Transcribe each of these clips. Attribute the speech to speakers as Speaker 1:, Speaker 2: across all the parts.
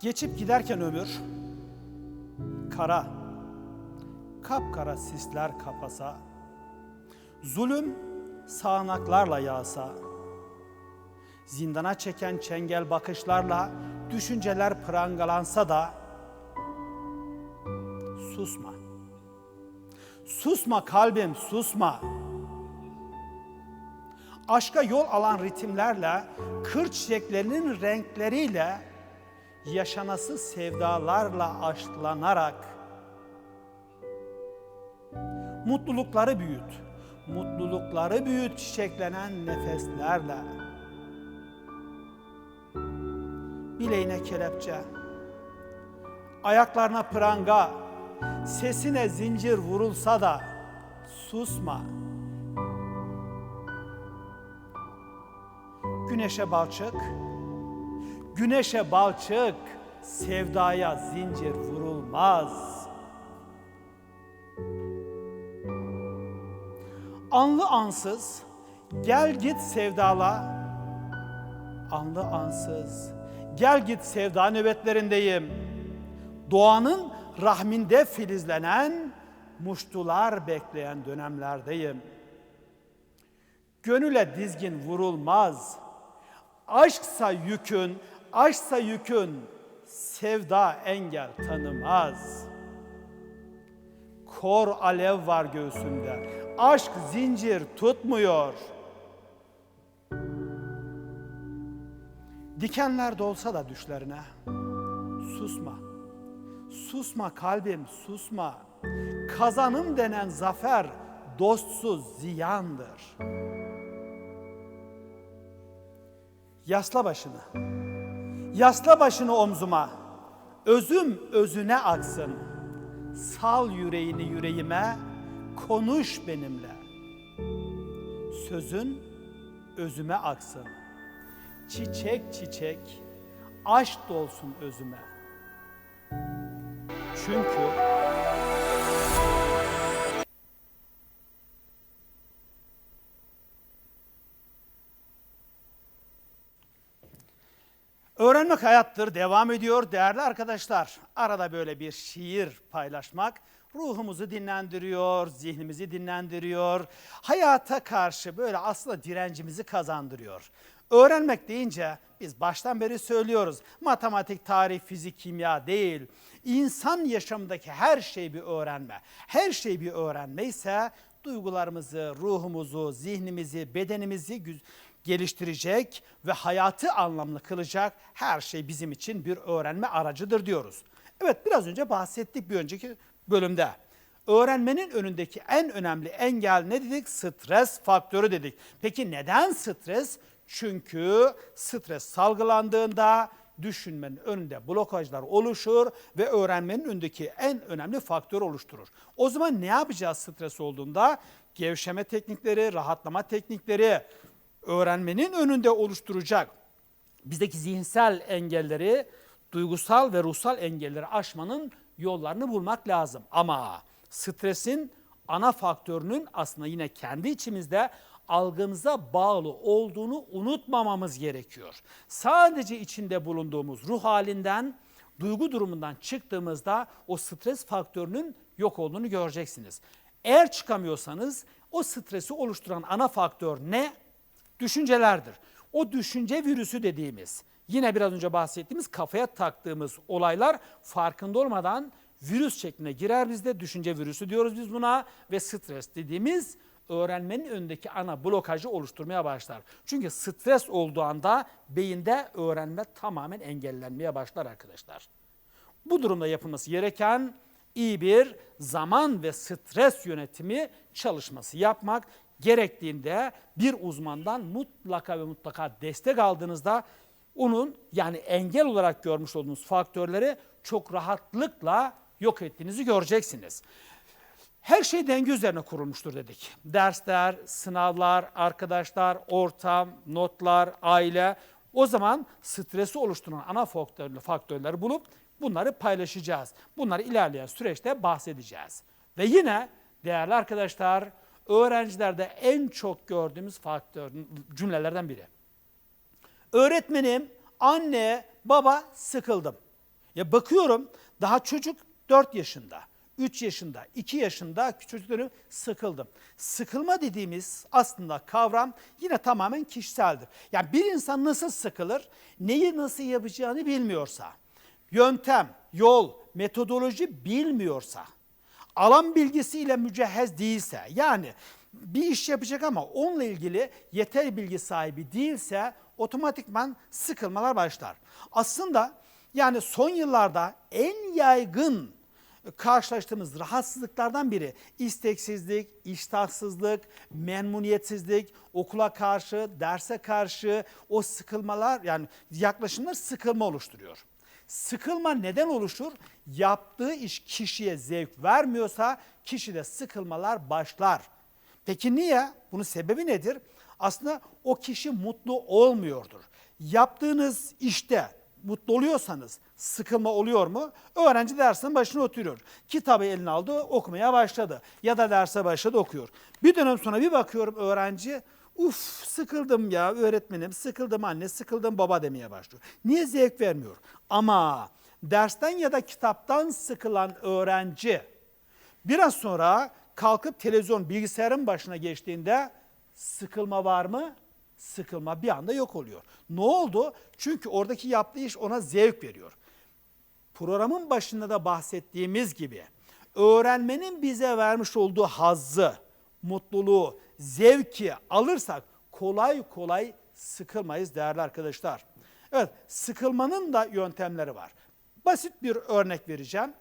Speaker 1: Geçip giderken ömür kara, kapkara sisler kapasa, zulüm sağanaklarla yağsa, zindana çeken çengel bakışlarla düşünceler prangalansa da susma. Susma kalbim, susma. Aşka yol alan ritimlerle, kır çiçeklerinin renkleriyle, yaşanası sevdalarla aşklanarak mutlulukları büyüt. Mutlulukları büyüt çiçeklenen nefeslerle. Bileğine kelepçe, ayaklarına pranga, sesine zincir vurulsa da susma. Güneşe balçık, güneşe balçık, sevdaya zincir vurulmaz. Anlı ansız, gel git sevdala, anlı ansız, gel git sevda nöbetlerindeyim. Doğanın rahminde filizlenen, muştular bekleyen dönemlerdeyim. Gönüle dizgin vurulmaz. Aşksa yükün, aşksa yükün, sevda engel tanımaz. Kor alev var göğsümde, aşk zincir tutmuyor. Dikenler dolsa da düşlerine, susma. Susma kalbim, susma. Kazanım denen zafer dostsuz ziyandır. Yasla başını. Yasla başını omzuma. Özüm özüne aksın. Sal yüreğini yüreğime. Konuş benimle. Sözün özüme aksın. Çiçek çiçek aşk dolsun özüme. Çünkü Öğrenmek hayattır devam ediyor değerli arkadaşlar. Arada böyle bir şiir paylaşmak ruhumuzu dinlendiriyor, zihnimizi dinlendiriyor. Hayata karşı böyle aslında direncimizi kazandırıyor. Öğrenmek deyince biz baştan beri söylüyoruz. Matematik, tarih, fizik, kimya değil. İnsan yaşamındaki her şey bir öğrenme. Her şey bir öğrenme ise duygularımızı, ruhumuzu, zihnimizi, bedenimizi geliştirecek ve hayatı anlamlı kılacak her şey bizim için bir öğrenme aracıdır diyoruz. Evet biraz önce bahsettik bir önceki bölümde. Öğrenmenin önündeki en önemli engel ne dedik? Stres faktörü dedik. Peki neden stres? Çünkü stres salgılandığında düşünmenin önünde blokajlar oluşur ve öğrenmenin önündeki en önemli faktör oluşturur. O zaman ne yapacağız stres olduğunda? Gevşeme teknikleri, rahatlama teknikleri öğrenmenin önünde oluşturacak bizdeki zihinsel engelleri, duygusal ve ruhsal engelleri aşmanın yollarını bulmak lazım. Ama stresin ana faktörünün aslında yine kendi içimizde algımıza bağlı olduğunu unutmamamız gerekiyor. Sadece içinde bulunduğumuz ruh halinden, duygu durumundan çıktığımızda o stres faktörünün yok olduğunu göreceksiniz. Eğer çıkamıyorsanız o stresi oluşturan ana faktör ne? Düşüncelerdir. O düşünce virüsü dediğimiz, yine biraz önce bahsettiğimiz kafaya taktığımız olaylar farkında olmadan virüs şekline girer bizde. Düşünce virüsü diyoruz biz buna ve stres dediğimiz öğrenmenin önündeki ana blokajı oluşturmaya başlar. Çünkü stres olduğu anda beyinde öğrenme tamamen engellenmeye başlar arkadaşlar. Bu durumda yapılması gereken iyi bir zaman ve stres yönetimi çalışması yapmak gerektiğinde bir uzmandan mutlaka ve mutlaka destek aldığınızda onun yani engel olarak görmüş olduğunuz faktörleri çok rahatlıkla yok ettiğinizi göreceksiniz. Her şey denge üzerine kurulmuştur dedik. Dersler, sınavlar, arkadaşlar, ortam, notlar, aile. O zaman stresi oluşturan ana faktörleri, bulup bunları paylaşacağız. Bunları ilerleyen süreçte bahsedeceğiz. Ve yine değerli arkadaşlar öğrencilerde en çok gördüğümüz faktör cümlelerden biri. Öğretmenim, anne, baba sıkıldım. Ya bakıyorum daha çocuk 4 yaşında, 3 yaşında, 2 yaşında çocukları sıkıldım. Sıkılma dediğimiz aslında kavram yine tamamen kişiseldir. Yani bir insan nasıl sıkılır, neyi nasıl yapacağını bilmiyorsa, yöntem, yol, metodoloji bilmiyorsa, alan bilgisiyle mücehhez değilse, yani bir iş yapacak ama onunla ilgili yeter bilgi sahibi değilse otomatikman sıkılmalar başlar. Aslında yani son yıllarda en yaygın karşılaştığımız rahatsızlıklardan biri isteksizlik, iştahsızlık, memnuniyetsizlik, okula karşı, derse karşı o sıkılmalar yani yaklaşımlar sıkılma oluşturuyor. Sıkılma neden oluşur? Yaptığı iş kişiye zevk vermiyorsa kişide sıkılmalar başlar. Peki niye? Bunun sebebi nedir? Aslında o kişi mutlu olmuyordur. Yaptığınız işte mutlu oluyorsanız sıkılma oluyor mu? Öğrenci dersinin başına oturuyor. Kitabı eline aldı, okumaya başladı. Ya da derse başladı, okuyor. Bir dönem sonra bir bakıyorum öğrenci, uf sıkıldım ya öğretmenim, sıkıldım anne, sıkıldım baba demeye başlıyor. Niye zevk vermiyor? Ama dersten ya da kitaptan sıkılan öğrenci biraz sonra kalkıp televizyon bilgisayarın başına geçtiğinde sıkılma var mı? Sıkılma bir anda yok oluyor. Ne oldu? Çünkü oradaki yaptığı iş ona zevk veriyor. Programın başında da bahsettiğimiz gibi öğrenmenin bize vermiş olduğu hazzı, mutluluğu, zevki alırsak kolay kolay sıkılmayız değerli arkadaşlar. Evet, sıkılmanın da yöntemleri var. Basit bir örnek vereceğim.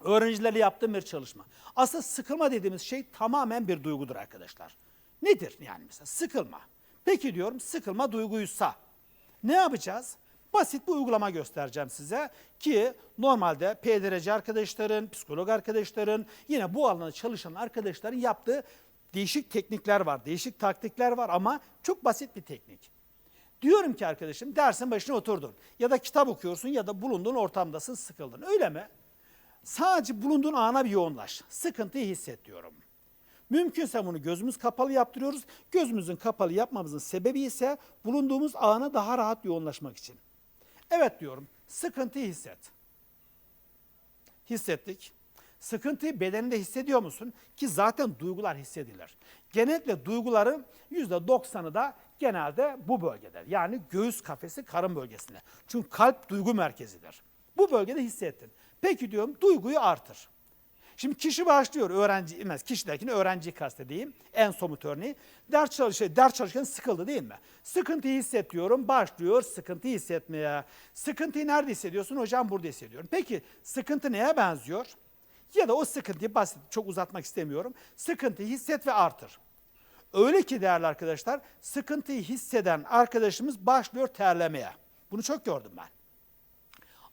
Speaker 1: Öğrencilerle yaptığım bir çalışma. Aslında sıkılma dediğimiz şey tamamen bir duygudur arkadaşlar. Nedir yani mesela sıkılma? Peki diyorum sıkılma duyguysa ne yapacağız? Basit bir uygulama göstereceğim size ki normalde PDRC arkadaşların, psikolog arkadaşların, yine bu alanda çalışan arkadaşların yaptığı değişik teknikler var, değişik taktikler var ama çok basit bir teknik. Diyorum ki arkadaşım dersin başına oturdun ya da kitap okuyorsun ya da bulunduğun ortamdasın sıkıldın öyle mi? Sadece bulunduğun ana bir yoğunlaş. Sıkıntıyı hisset diyorum. Mümkünse bunu gözümüz kapalı yaptırıyoruz. Gözümüzün kapalı yapmamızın sebebi ise bulunduğumuz ana daha rahat yoğunlaşmak için. Evet diyorum. Sıkıntıyı hisset. Hissettik. Sıkıntıyı bedeninde hissediyor musun? Ki zaten duygular hissedilir. Genellikle duyguların %90'ı da genelde bu bölgede. Yani göğüs kafesi karın bölgesinde. Çünkü kalp duygu merkezidir. Bu bölgede hissettin. Peki diyorum duyguyu artır. Şimdi kişi başlıyor öğrenci, kişi derken öğrenciyi kastedeyim. En somut örneği. Ders çalışıyor, ders çalışırken sıkıldı değil mi? Sıkıntıyı hissediyorum, başlıyor sıkıntıyı hissetmeye. Sıkıntıyı nerede hissediyorsun? Hocam burada hissediyorum. Peki sıkıntı neye benziyor? Ya da o sıkıntıyı basit, çok uzatmak istemiyorum. Sıkıntıyı hisset ve artır. Öyle ki değerli arkadaşlar, sıkıntıyı hisseden arkadaşımız başlıyor terlemeye. Bunu çok gördüm ben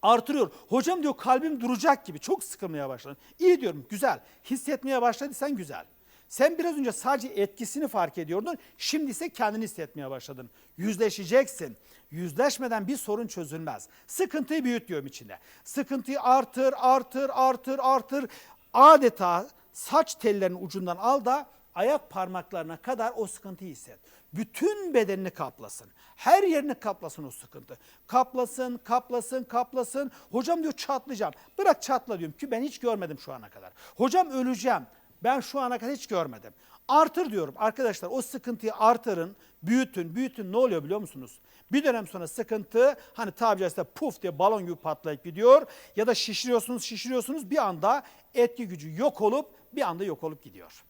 Speaker 1: artırıyor. Hocam diyor kalbim duracak gibi çok sıkılmaya başladım. İyi diyorum güzel. Hissetmeye başladıysan güzel. Sen biraz önce sadece etkisini fark ediyordun. Şimdi ise kendini hissetmeye başladın. Yüzleşeceksin. Yüzleşmeden bir sorun çözülmez. Sıkıntıyı büyüt diyorum içinde. Sıkıntıyı artır, artır, artır, artır. Adeta saç tellerinin ucundan al da ayak parmaklarına kadar o sıkıntıyı hisset. Bütün bedenini kaplasın. Her yerini kaplasın o sıkıntı. Kaplasın, kaplasın, kaplasın. Hocam diyor çatlayacağım. Bırak çatla diyorum ki ben hiç görmedim şu ana kadar. Hocam öleceğim. Ben şu ana kadar hiç görmedim. Artır diyorum arkadaşlar o sıkıntıyı artırın, büyütün, büyütün ne oluyor biliyor musunuz? Bir dönem sonra sıkıntı hani tabiri caizse puf diye balon gibi patlayıp gidiyor ya da şişiriyorsunuz şişiriyorsunuz bir anda etki gücü yok olup bir anda yok olup gidiyor.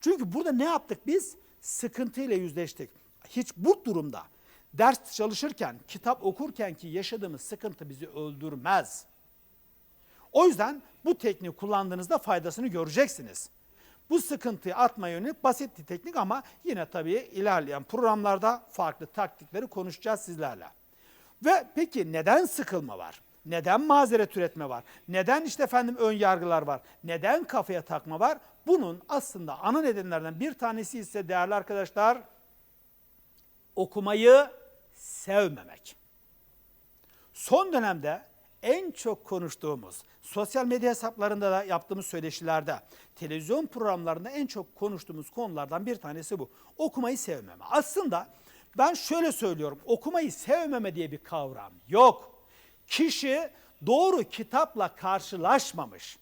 Speaker 1: Çünkü burada ne yaptık biz? Sıkıntıyla yüzleştik. Hiç bu durumda ders çalışırken, kitap okurken ki yaşadığımız sıkıntı bizi öldürmez. O yüzden bu tekniği kullandığınızda faydasını göreceksiniz. Bu sıkıntıyı atma yönelik basit bir teknik ama yine tabii ilerleyen programlarda farklı taktikleri konuşacağız sizlerle. Ve peki neden sıkılma var? Neden mazeret üretme var? Neden işte efendim ön yargılar var? Neden kafaya takma var? Bunun aslında ana nedenlerden bir tanesi ise değerli arkadaşlar okumayı sevmemek. Son dönemde en çok konuştuğumuz, sosyal medya hesaplarında da yaptığımız söyleşilerde, televizyon programlarında en çok konuştuğumuz konulardan bir tanesi bu. Okumayı sevmeme. Aslında ben şöyle söylüyorum, okumayı sevmeme diye bir kavram yok. Kişi doğru kitapla karşılaşmamış,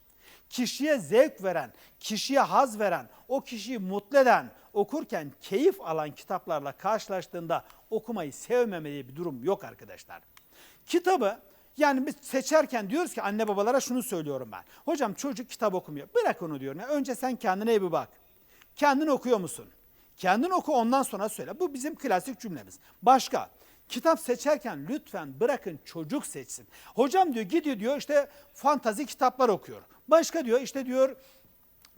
Speaker 1: kişiye zevk veren, kişiye haz veren, o kişiyi mutlu eden, okurken keyif alan kitaplarla karşılaştığında okumayı sevmemeli bir durum yok arkadaşlar. Kitabı yani biz seçerken diyoruz ki anne babalara şunu söylüyorum ben. Hocam çocuk kitap okumuyor. Bırak onu diyorum. Ya. Önce sen kendine bir bak. Kendin okuyor musun? Kendin oku ondan sonra söyle. Bu bizim klasik cümlemiz. Başka? Kitap seçerken lütfen bırakın çocuk seçsin. Hocam diyor gidiyor diyor işte fantazi kitaplar okuyor. Başka diyor işte diyor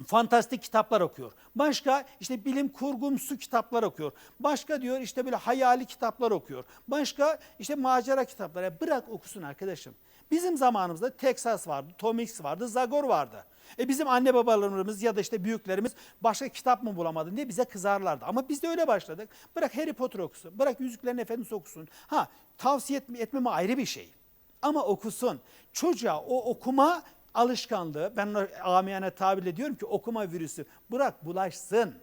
Speaker 1: fantastik kitaplar okuyor. Başka işte bilim kurgumsu kitaplar okuyor. Başka diyor işte böyle hayali kitaplar okuyor. Başka işte macera kitapları. Ya Bırak okusun arkadaşım. Bizim zamanımızda Texas vardı, Tom Mix vardı, Zagor vardı. E bizim anne babalarımız ya da işte büyüklerimiz başka kitap mı bulamadın diye bize kızarlardı. Ama biz de öyle başladık. Bırak Harry Potter okusun, bırak Yüzüklerin Efendisi okusun. Ha tavsiye etme, etmeme ayrı bir şey. Ama okusun. Çocuğa o okuma alışkanlığı, ben amiyane tabirle diyorum ki okuma virüsü bırak bulaşsın.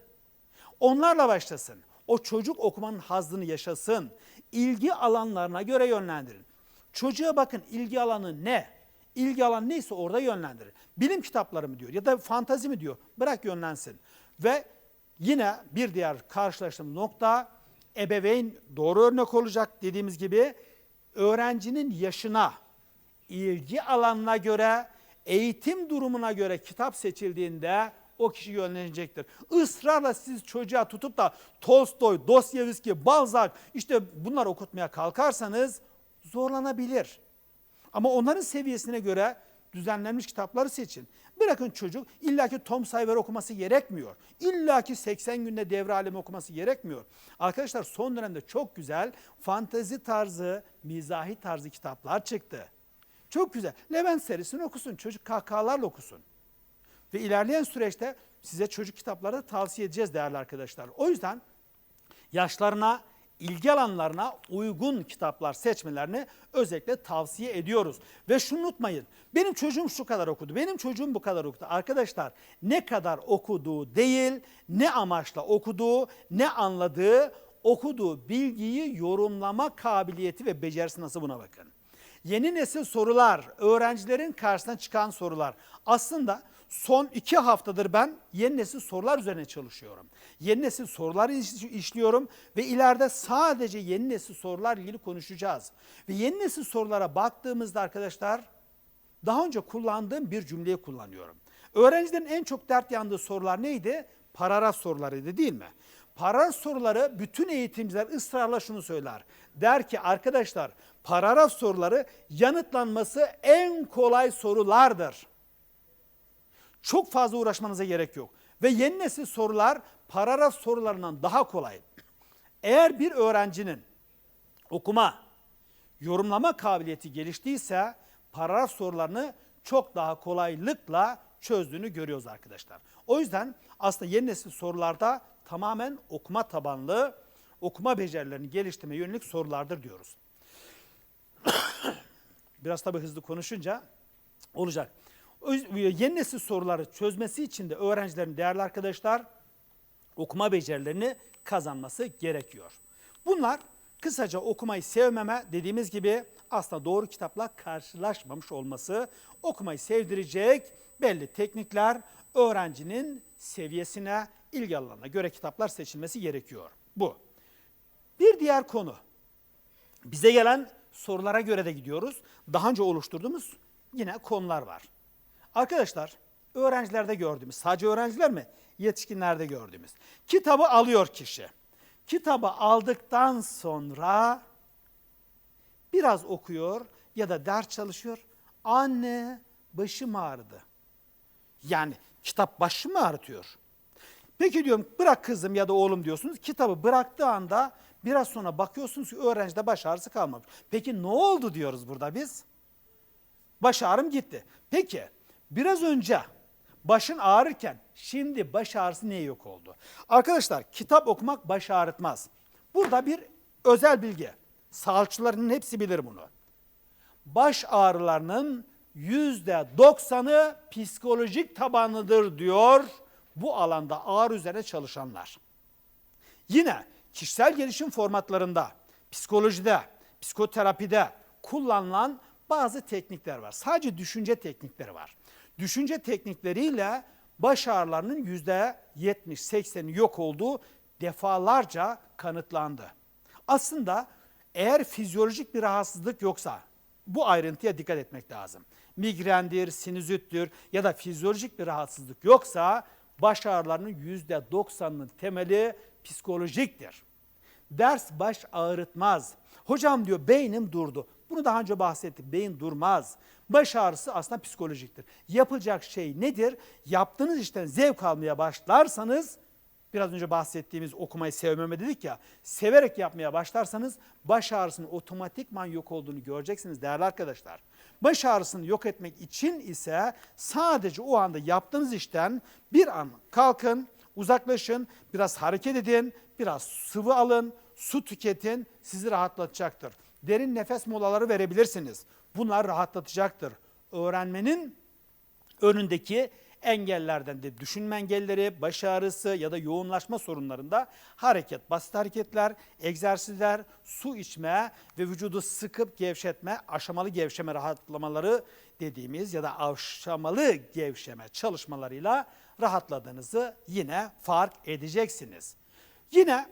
Speaker 1: Onlarla başlasın. O çocuk okumanın hazzını yaşasın. İlgi alanlarına göre yönlendirin. Çocuğa bakın ilgi alanı ne? İlgi alanı neyse orada yönlendirin. Bilim kitapları mı diyor ya da fantazi mi diyor? Bırak yönlensin. Ve yine bir diğer karşılaştığımız nokta ebeveyn doğru örnek olacak dediğimiz gibi öğrencinin yaşına, ilgi alanına göre, eğitim durumuna göre kitap seçildiğinde o kişi yönlenecektir. Israrla siz çocuğa tutup da Tolstoy, Dostoyevski, Balzac işte bunlar okutmaya kalkarsanız zorlanabilir. Ama onların seviyesine göre düzenlenmiş kitapları seçin. Bırakın çocuk illaki Tom Sawyer okuması gerekmiyor. İllaki 80 günde devre alemi okuması gerekmiyor. Arkadaşlar son dönemde çok güzel fantezi tarzı, mizahi tarzı kitaplar çıktı. Çok güzel. Levent serisini okusun. Çocuk kahkahalarla okusun. Ve ilerleyen süreçte size çocuk kitapları da tavsiye edeceğiz değerli arkadaşlar. O yüzden yaşlarına, ilgi alanlarına uygun kitaplar seçmelerini özellikle tavsiye ediyoruz. Ve şunu unutmayın. Benim çocuğum şu kadar okudu. Benim çocuğum bu kadar okudu. Arkadaşlar ne kadar okuduğu değil, ne amaçla okuduğu, ne anladığı, okuduğu bilgiyi yorumlama kabiliyeti ve becerisi nasıl buna bakın. Yeni nesil sorular, öğrencilerin karşısına çıkan sorular. Aslında son iki haftadır ben yeni nesil sorular üzerine çalışıyorum. Yeni nesil sorular iş- işliyorum ve ileride sadece yeni nesil sorular ilgili konuşacağız. Ve yeni nesil sorulara baktığımızda arkadaşlar daha önce kullandığım bir cümleyi kullanıyorum. Öğrencilerin en çok dert yandığı sorular neydi? Paragraf sorularıydı değil mi? Paragraf soruları bütün eğitimciler ısrarla şunu söyler. Der ki arkadaşlar paragraf soruları yanıtlanması en kolay sorulardır. Çok fazla uğraşmanıza gerek yok. Ve yeni nesil sorular paragraf sorularından daha kolay. Eğer bir öğrencinin okuma, yorumlama kabiliyeti geliştiyse paragraf sorularını çok daha kolaylıkla çözdüğünü görüyoruz arkadaşlar. O yüzden aslında yeni nesil sorularda tamamen okuma tabanlı, okuma becerilerini geliştirmeye yönelik sorulardır diyoruz. Biraz tabii hızlı konuşunca olacak. O yüzden Yeni nesil soruları çözmesi için de öğrencilerin değerli arkadaşlar okuma becerilerini kazanması gerekiyor. Bunlar kısaca okumayı sevmeme dediğimiz gibi aslında doğru kitapla karşılaşmamış olması, okumayı sevdirecek belli teknikler öğrencinin seviyesine, ilgi alanına göre kitaplar seçilmesi gerekiyor. Bu. Bir diğer konu. Bize gelen sorulara göre de gidiyoruz. Daha önce oluşturduğumuz yine konular var. Arkadaşlar öğrencilerde gördüğümüz, sadece öğrenciler mi? Yetişkinlerde gördüğümüz. Kitabı alıyor kişi. Kitabı aldıktan sonra biraz okuyor ya da ders çalışıyor. Anne başım ağrıdı. Yani kitap başımı ağrıtıyor. Peki diyorum bırak kızım ya da oğlum diyorsunuz. Kitabı bıraktığı anda biraz sonra bakıyorsunuz ki öğrencide baş ağrısı kalmamış. Peki ne oldu diyoruz burada biz? Baş ağrım gitti. Peki biraz önce başın ağrırken şimdi baş ağrısı niye yok oldu? Arkadaşlar kitap okumak baş ağrıtmaz. Burada bir özel bilgi. Sağlıkçıların hepsi bilir bunu. Baş ağrılarının yüzde doksanı psikolojik tabanlıdır diyor bu alanda ağrı üzerine çalışanlar. Yine kişisel gelişim formatlarında, psikolojide, psikoterapide kullanılan bazı teknikler var. Sadece düşünce teknikleri var. Düşünce teknikleriyle baş ağrılarının %70-80'i yok olduğu defalarca kanıtlandı. Aslında eğer fizyolojik bir rahatsızlık yoksa bu ayrıntıya dikkat etmek lazım. Migrendir, sinüzittir ya da fizyolojik bir rahatsızlık yoksa baş ağrılarının %90'ının temeli psikolojiktir. Ders baş ağrıtmaz. Hocam diyor beynim durdu. Bunu daha önce bahsettik. Beyin durmaz. Baş ağrısı aslında psikolojiktir. Yapılacak şey nedir? Yaptığınız işten zevk almaya başlarsanız biraz önce bahsettiğimiz okumayı sevmeme dedik ya. Severek yapmaya başlarsanız baş ağrısının otomatikman yok olduğunu göreceksiniz değerli arkadaşlar. Baş ağrısını yok etmek için ise sadece o anda yaptığınız işten bir an kalkın, uzaklaşın, biraz hareket edin, biraz sıvı alın, su tüketin, sizi rahatlatacaktır. Derin nefes molaları verebilirsiniz. Bunlar rahatlatacaktır. Öğrenmenin önündeki engellerden de düşünme engelleri, baş ağrısı ya da yoğunlaşma sorunlarında hareket, basit hareketler, egzersizler, su içme ve vücudu sıkıp gevşetme, aşamalı gevşeme rahatlamaları dediğimiz ya da aşamalı gevşeme çalışmalarıyla rahatladığınızı yine fark edeceksiniz. Yine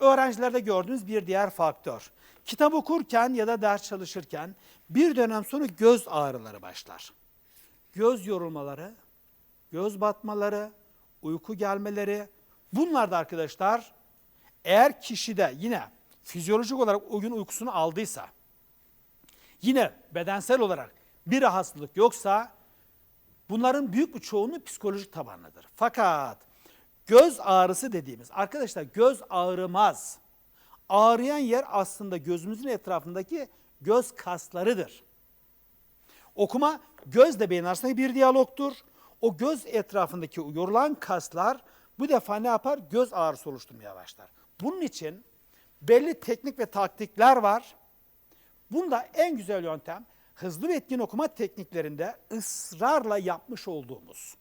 Speaker 1: öğrencilerde gördüğünüz bir diğer faktör. Kitap okurken ya da ders çalışırken bir dönem sonra göz ağrıları başlar. Göz yorulmaları, göz batmaları, uyku gelmeleri bunlar da arkadaşlar eğer kişide yine fizyolojik olarak o gün uykusunu aldıysa yine bedensel olarak bir rahatsızlık yoksa bunların büyük bir çoğunluğu psikolojik tabanlıdır. Fakat göz ağrısı dediğimiz arkadaşlar göz ağrımaz. Ağrıyan yer aslında gözümüzün etrafındaki göz kaslarıdır. Okuma gözle beyin arasındaki bir diyalogtur. O göz etrafındaki yorulan kaslar bu defa ne yapar? Göz ağrısı oluşturmaya başlar. Bunun için belli teknik ve taktikler var. Bunda en güzel yöntem hızlı ve etkin okuma tekniklerinde ısrarla yapmış olduğumuz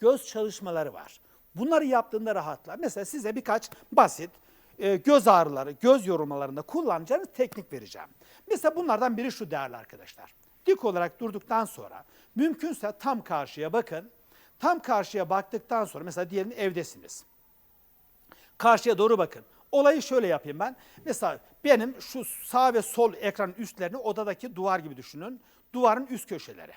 Speaker 1: göz çalışmaları var. Bunları yaptığında rahatlar. Mesela size birkaç basit e, göz ağrıları, göz yorulmalarında kullanacağınız teknik vereceğim. Mesela bunlardan biri şu değerli arkadaşlar. Dik olarak durduktan sonra mümkünse tam karşıya bakın. Tam karşıya baktıktan sonra mesela diyelim evdesiniz. Karşıya doğru bakın. Olayı şöyle yapayım ben. Mesela benim şu sağ ve sol ekranın üstlerini odadaki duvar gibi düşünün. Duvarın üst köşeleri.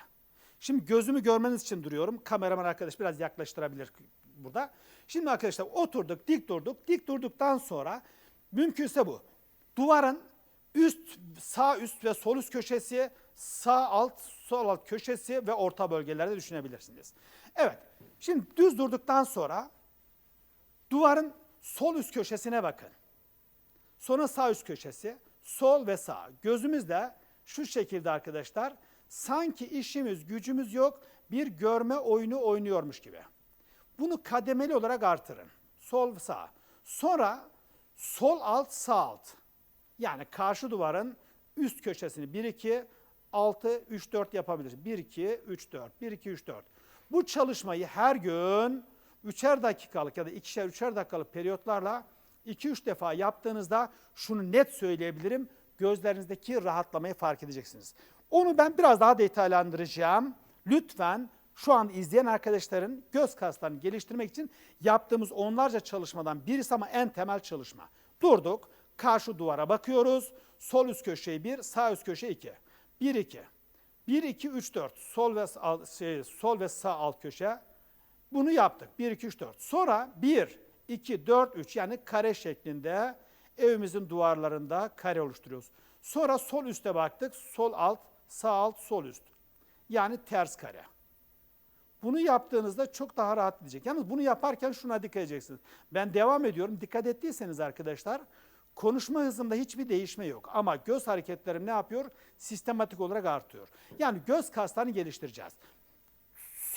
Speaker 1: Şimdi gözümü görmeniz için duruyorum. Kameraman arkadaş biraz yaklaştırabilir burada. Şimdi arkadaşlar oturduk, dik durduk. Dik durduktan sonra mümkünse bu. Duvarın üst, sağ üst ve sol üst köşesi, sağ alt, sol alt köşesi ve orta bölgelerde düşünebilirsiniz. Evet, şimdi düz durduktan sonra duvarın sol üst köşesine bakın. Sonra sağ üst köşesi, sol ve sağ. Gözümüzde şu şekilde arkadaşlar sanki işimiz, gücümüz yok bir görme oyunu oynuyormuş gibi. Bunu kademeli olarak artırın. Sol sağ. Sonra sol alt sağ alt. Yani karşı duvarın üst köşesini 1 2 6 3 4 yapabiliriz. 1 2 3 4 1 2 3 4. Bu çalışmayı her gün üçer dakikalık ya da ikişer üçer dakikalık periyotlarla 2-3 defa yaptığınızda şunu net söyleyebilirim. Gözlerinizdeki rahatlamayı fark edeceksiniz. Onu ben biraz daha detaylandıracağım. Lütfen şu an izleyen arkadaşların göz kaslarını geliştirmek için yaptığımız onlarca çalışmadan birisi ama en temel çalışma. Durduk, karşı duvara bakıyoruz. Sol üst köşeyi 1, sağ üst köşe 2. 1 2. 1 2 3 4. Sol ve şey, sol ve sağ alt köşe. Bunu yaptık. 1 2 3 4. Sonra 1 2 4 3 yani kare şeklinde evimizin duvarlarında kare oluşturuyoruz. Sonra sol üste baktık. Sol alt, sağ alt, sol üst. Yani ters kare. Bunu yaptığınızda çok daha rahat edecek. Yalnız bunu yaparken şuna dikkat edeceksiniz. Ben devam ediyorum. Dikkat ettiyseniz arkadaşlar konuşma hızımda hiçbir değişme yok. Ama göz hareketlerim ne yapıyor? Sistematik olarak artıyor. Yani göz kaslarını geliştireceğiz.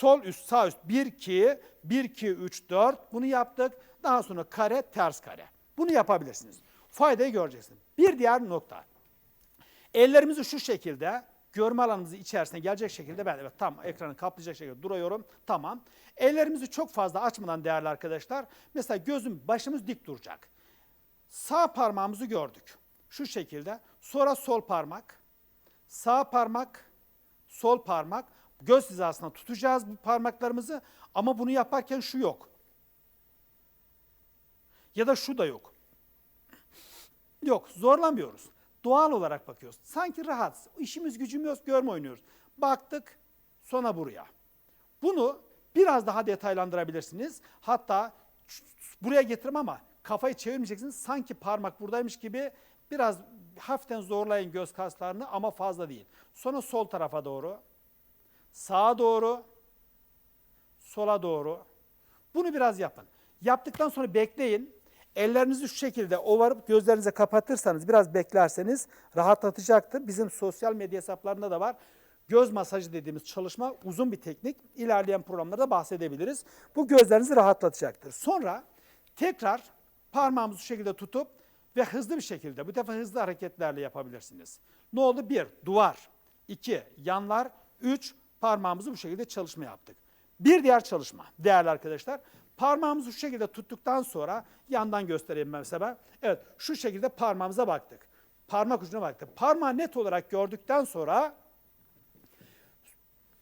Speaker 1: Sol üst, sağ üst 1 2 1 2 3 4 bunu yaptık. Daha sonra kare, ters kare. Bunu yapabilirsiniz. Faydayı göreceksiniz. Bir diğer nokta. Ellerimizi şu şekilde görme alanımızı içerisine gelecek şekilde ben evet tam ekranı kaplayacak şekilde duruyorum. Tamam. Ellerimizi çok fazla açmadan değerli arkadaşlar. Mesela gözüm başımız dik duracak. Sağ parmağımızı gördük. Şu şekilde. Sonra sol parmak. Sağ parmak. sol parmak göz hizasına tutacağız bu parmaklarımızı ama bunu yaparken şu yok. Ya da şu da yok. Yok, zorlamıyoruz. Doğal olarak bakıyoruz. Sanki rahat. İşimiz gücümüz yok, görme oynuyoruz. Baktık, sonra buraya. Bunu biraz daha detaylandırabilirsiniz. Hatta buraya getirmem ama kafayı çevirmeyeceksiniz. Sanki parmak buradaymış gibi biraz hafiften zorlayın göz kaslarını ama fazla değil. Sonra sol tarafa doğru, sağa doğru, sola doğru. Bunu biraz yapın. Yaptıktan sonra bekleyin. Ellerinizi şu şekilde ovarıp gözlerinize kapatırsanız, biraz beklerseniz rahatlatacaktır. Bizim sosyal medya hesaplarında da var. Göz masajı dediğimiz çalışma uzun bir teknik. İlerleyen programlarda bahsedebiliriz. Bu gözlerinizi rahatlatacaktır. Sonra tekrar parmağımızı şu şekilde tutup ve hızlı bir şekilde, bu defa hızlı hareketlerle yapabilirsiniz. Ne oldu? Bir, duvar. iki yanlar. Üç, parmağımızı bu şekilde çalışma yaptık. Bir diğer çalışma değerli arkadaşlar. Parmağımızı şu şekilde tuttuktan sonra yandan göstereyim mesela. Evet şu şekilde parmağımıza baktık. Parmak ucuna baktık. Parmağı net olarak gördükten sonra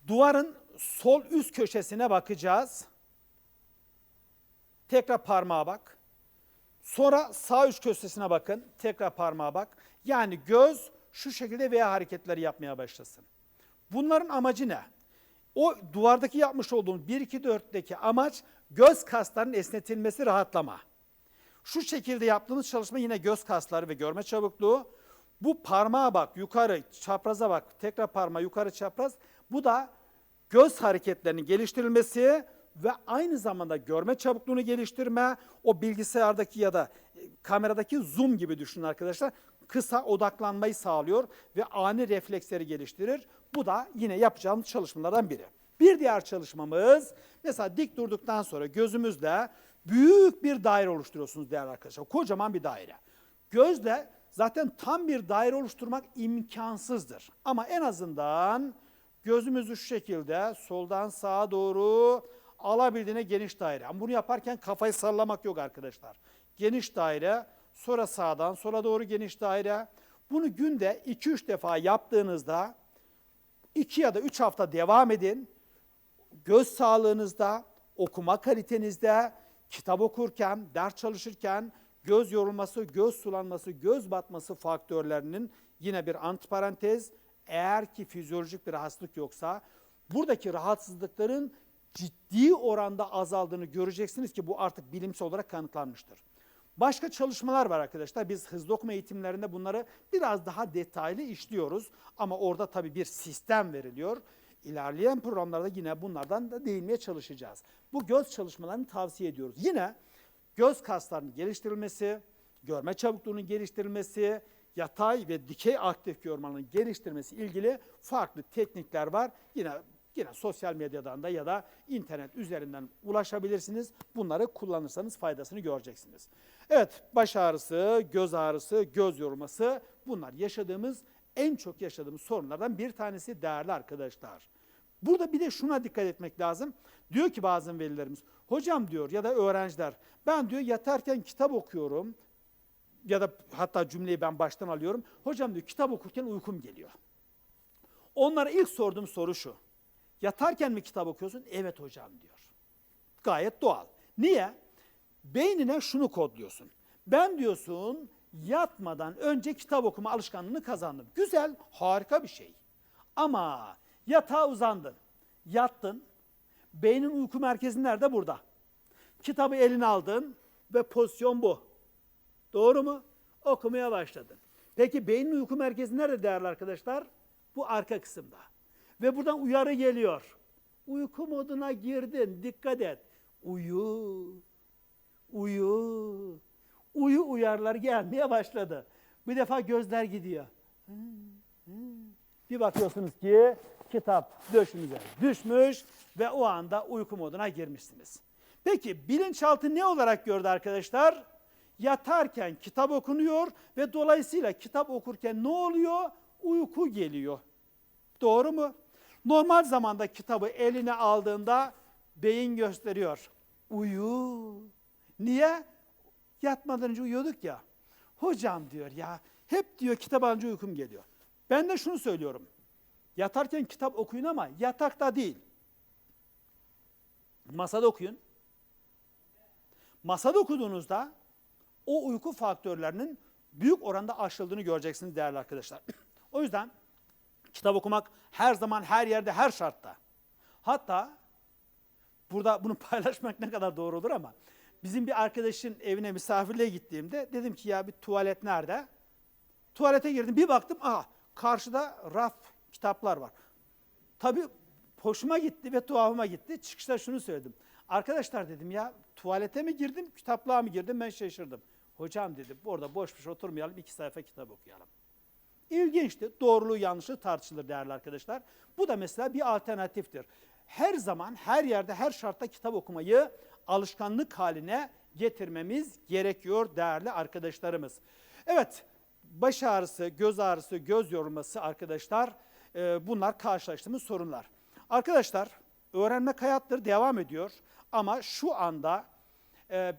Speaker 1: duvarın sol üst köşesine bakacağız. Tekrar parmağa bak. Sonra sağ üst köşesine bakın. Tekrar parmağa bak. Yani göz şu şekilde veya hareketleri yapmaya başlasın. Bunların amacı ne? O duvardaki yapmış olduğumuz 1-2-4'teki amaç göz kaslarının esnetilmesi, rahatlama. Şu şekilde yaptığımız çalışma yine göz kasları ve görme çabukluğu. Bu parmağa bak, yukarı, çapraza bak, tekrar parmağı yukarı çapraz. Bu da göz hareketlerinin geliştirilmesi ve aynı zamanda görme çabukluğunu geliştirme, o bilgisayardaki ya da e, kameradaki zoom gibi düşünün arkadaşlar. Kısa odaklanmayı sağlıyor ve ani refleksleri geliştirir. Bu da yine yapacağımız çalışmalardan biri. Bir diğer çalışmamız mesela dik durduktan sonra gözümüzle büyük bir daire oluşturuyorsunuz değerli arkadaşlar. Kocaman bir daire. Gözle zaten tam bir daire oluşturmak imkansızdır. Ama en azından gözümüzü şu şekilde soldan sağa doğru alabildiğine geniş daire. Ama bunu yaparken kafayı sallamak yok arkadaşlar. Geniş daire, sonra sağdan sola doğru geniş daire. Bunu günde 2-3 defa yaptığınızda 2 ya da 3 hafta devam edin. Göz sağlığınızda, okuma kalitenizde, kitap okurken, ders çalışırken göz yorulması, göz sulanması, göz batması faktörlerinin yine bir antiparantez eğer ki fizyolojik bir rahatsızlık yoksa buradaki rahatsızlıkların ciddi oranda azaldığını göreceksiniz ki bu artık bilimsel olarak kanıtlanmıştır. Başka çalışmalar var arkadaşlar. Biz hızlı okuma eğitimlerinde bunları biraz daha detaylı işliyoruz. Ama orada tabii bir sistem veriliyor. İlerleyen programlarda yine bunlardan da değinmeye çalışacağız. Bu göz çalışmalarını tavsiye ediyoruz. Yine göz kaslarının geliştirilmesi, görme çabukluğunun geliştirilmesi, yatay ve dikey aktif görmenin geliştirmesi ilgili farklı teknikler var. Yine yine sosyal medyadan da ya da internet üzerinden ulaşabilirsiniz. Bunları kullanırsanız faydasını göreceksiniz. Evet, baş ağrısı, göz ağrısı, göz yorulması bunlar yaşadığımız en çok yaşadığımız sorunlardan bir tanesi değerli arkadaşlar. Burada bir de şuna dikkat etmek lazım. Diyor ki bazı velilerimiz, hocam diyor ya da öğrenciler, ben diyor yatarken kitap okuyorum ya da hatta cümleyi ben baştan alıyorum. Hocam diyor kitap okurken uykum geliyor. Onlara ilk sorduğum soru şu. Yatarken mi kitap okuyorsun? Evet hocam diyor. Gayet doğal. Niye? Beynine şunu kodluyorsun. Ben diyorsun yatmadan önce kitap okuma alışkanlığını kazandım. Güzel, harika bir şey. Ama yatağa uzandın, yattın. Beynin uyku merkezi nerede? Burada. Kitabı eline aldın ve pozisyon bu. Doğru mu? Okumaya başladın. Peki beynin uyku merkezi nerede değerli arkadaşlar? Bu arka kısımda. Ve buradan uyarı geliyor. Uyku moduna girdin. Dikkat et. Uyu. Uyu. Uyu uyarıları gelmeye başladı. Bir defa gözler gidiyor. Bir bakıyorsunuz ki kitap döşünüze düşmüş ve o anda uyku moduna girmişsiniz. Peki bilinçaltı ne olarak gördü arkadaşlar? Yatarken kitap okunuyor ve dolayısıyla kitap okurken ne oluyor? Uyku geliyor. Doğru mu? Normal zamanda kitabı eline aldığında beyin gösteriyor. Uyu. Niye? Yatmadan önce uyuyorduk ya. Hocam diyor ya hep diyor kitap alınca uykum geliyor. Ben de şunu söylüyorum. Yatarken kitap okuyun ama yatakta değil. Masada okuyun. Masada okuduğunuzda o uyku faktörlerinin büyük oranda aşıldığını göreceksiniz değerli arkadaşlar. o yüzden kitap okumak her zaman, her yerde, her şartta. Hatta burada bunu paylaşmak ne kadar doğru olur ama bizim bir arkadaşın evine misafirliğe gittiğimde dedim ki ya bir tuvalet nerede? Tuvalete girdim bir baktım aha karşıda raf kitaplar var. Tabii hoşuma gitti ve tuhafıma gitti. Çıkışta şunu söyledim. Arkadaşlar dedim ya tuvalete mi girdim, kitaplığa mı girdim ben şaşırdım. Hocam dedim orada boş boş oturmayalım iki sayfa kitap okuyalım. İlginçti. Doğruluğu yanlışlığı tartışılır değerli arkadaşlar. Bu da mesela bir alternatiftir. Her zaman, her yerde, her şartta kitap okumayı alışkanlık haline getirmemiz gerekiyor değerli arkadaşlarımız. Evet, baş ağrısı, göz ağrısı, göz yorulması arkadaşlar e, bunlar karşılaştığımız sorunlar. Arkadaşlar öğrenmek hayattır devam ediyor ama şu anda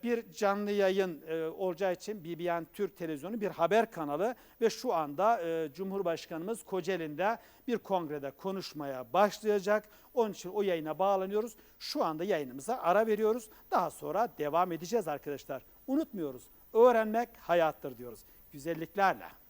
Speaker 1: bir canlı yayın e, olacağı için BBN Türk Televizyonu bir haber kanalı ve şu anda e, Cumhurbaşkanımız Kocaeli'nde bir kongrede konuşmaya başlayacak. Onun için o yayına bağlanıyoruz. Şu anda yayınımıza ara veriyoruz. Daha sonra devam edeceğiz arkadaşlar. Unutmuyoruz. Öğrenmek hayattır diyoruz. Güzelliklerle.